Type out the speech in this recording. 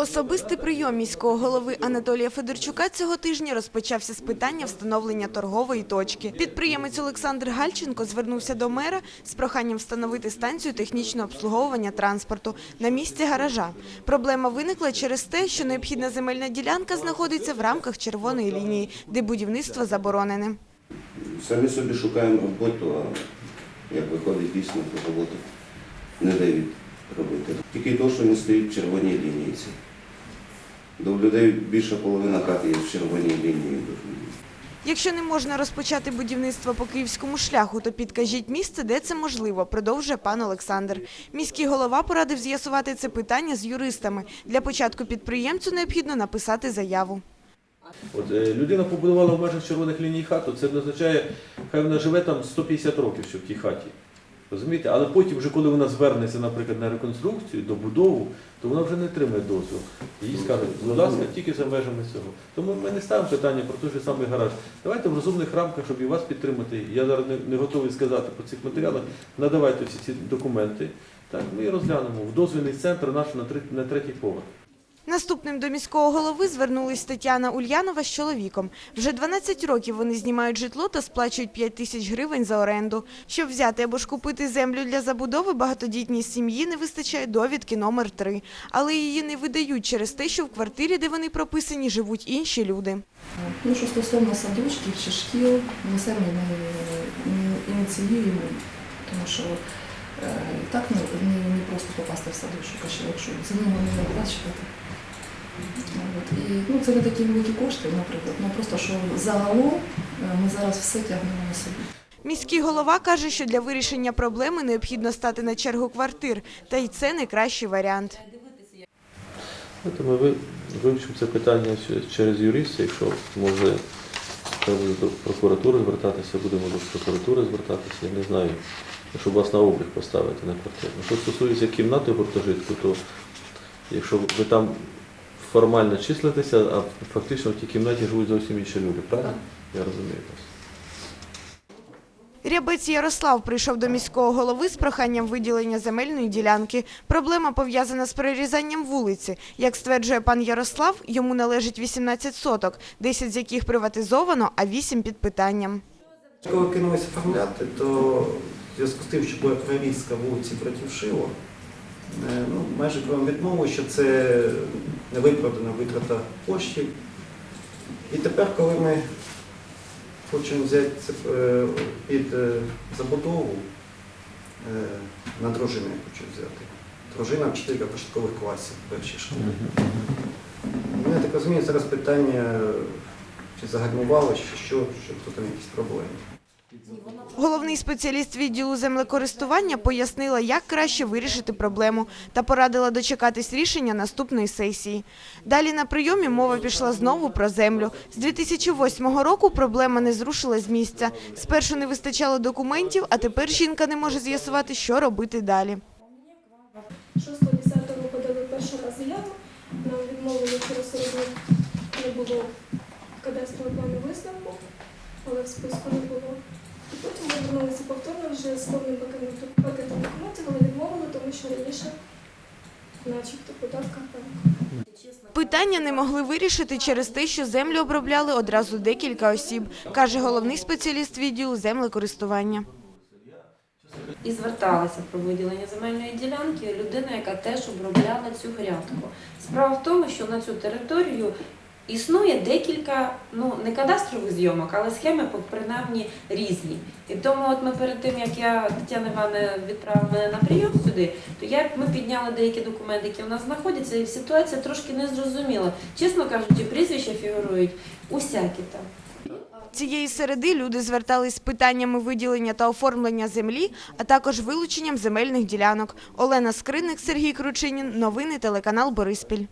Особистий прийом міського голови Анатолія Федорчука цього тижня розпочався з питання встановлення торгової точки. Підприємець Олександр Гальченко звернувся до мера з проханням встановити станцію технічного обслуговування транспорту на місці гаража. Проблема виникла через те, що необхідна земельна ділянка знаходиться в рамках червоної лінії, де будівництво заборонене. Самі собі шукаємо роботу, а як виходить дійсно, то роботу не дають робити. Тільки то, що не стоїть в червоній лінії. До людей більша половина хат є в червоній лінії. Якщо не можна розпочати будівництво по київському шляху, то підкажіть місце, де це можливо, продовжує пан Олександр. Міський голова порадив з'ясувати це питання з юристами. Для початку підприємцю необхідно написати заяву. От е, людина побудувала в межах червоних ліній хату, це означає, хай вона живе там 150 років ще в тій хаті. Розумієте? Але потім, вже коли вона звернеться, наприклад, на реконструкцію, добудову, то вона вже не отримає дозвіл. Їй скажуть, будь ласка, тільки за межами цього. Тому ми не ставимо питання про той же самий гараж. Давайте в розумних рамках, щоб і вас підтримати. Я зараз не, готовий сказати по цих матеріалах. Надавайте всі ці документи. Так, ми розглянемо в дозвільний центр наш на третій поверх. Наступним до міського голови звернулись Тетяна Ульянова з чоловіком. Вже 12 років вони знімають житло та сплачують 5 тисяч гривень за оренду. Щоб взяти або ж купити землю для забудови, багатодітній сім'ї не вистачає довідки номер 3 Але її не видають через те, що в квартирі, де вони прописані, живуть інші люди. Ну, що стосовно садочків чи шкіл, ми самі не, ініціюємо, тому що е, так не, не, не просто попасти в садочок, а ще якщо нього не оплачувати. От. І, ну, це не такі великі кошти, наприклад. Ну просто що загалом е, ми зараз все тягнемо на собі. Міський голова каже, що для вирішення проблеми необхідно стати на чергу квартир, та й це не кращий варіант. Ми ви- вивчимо це питання через юриста, якщо може до прокуратури звертатися, будемо до прокуратури звертатися, я не знаю, щоб вас на облік поставити на квартиру. Що стосується кімнати гуртожитку, то якщо ви там формально числитеся, а фактично в тій кімнаті живуть зовсім інші люди, правильно? Я розумію вас. Рябець Ярослав прийшов до міського голови з проханням виділення земельної ділянки. Проблема пов'язана з перерізанням вулиці. Як стверджує пан Ярослав, йому належить 18 соток, 10 з яких приватизовано, а 8 під питанням. Коли кинулися оформляти, то в зв'язку з тим, що була прорізка вулиці проти Шило, ну, майже кругом відмови, що це невиправдана витрата коштів. І тепер, коли ми хочемо взяти це е, під е, забудову, е, на дружину я хочу взяти. Дружина вчителька початкових класів в першій школі. Я так розумію, зараз питання чи загальмувало, чи що, що тут там якісь проблеми. Головний спеціаліст відділу землекористування пояснила, як краще вирішити проблему та порадила дочекатись рішення наступної сесії. Далі на прийомі мова пішла знову про землю. З 2008 року проблема не зрушила з місця. Спершу не вистачало документів, а тепер жінка не може з'ясувати, що робити далі. 6.10 подали перший раз заяву, нам відмовили через не було кадастрового плану висновку, але в списку не було. І потім ми звернулися повторно вже з повним пакетом документів, але відмовили, тому що раніше начебто податка певна. Питання не могли вирішити через те, що землю обробляли одразу декілька осіб, каже головний спеціаліст відділу землекористування. і зверталася про виділення земельної ділянки людина, яка теж обробляла цю грядку. Справа в тому, що на цю територію існує декілька, ну не кадастрових зйомок, але схеми принаймні різні. І тому, от ми перед тим як я Тетяна Івановна відправила мене на прийом сюди, то я ми підняли деякі документи, які у нас знаходяться, і ситуація трошки незрозуміла. Чесно кажучи, прізвища фігурують усякі там. Цієї середи люди звертались з питаннями виділення та оформлення землі, а також вилученням земельних ділянок. Олена Скринник, Сергій Кручинін. Новини телеканал Бориспіль.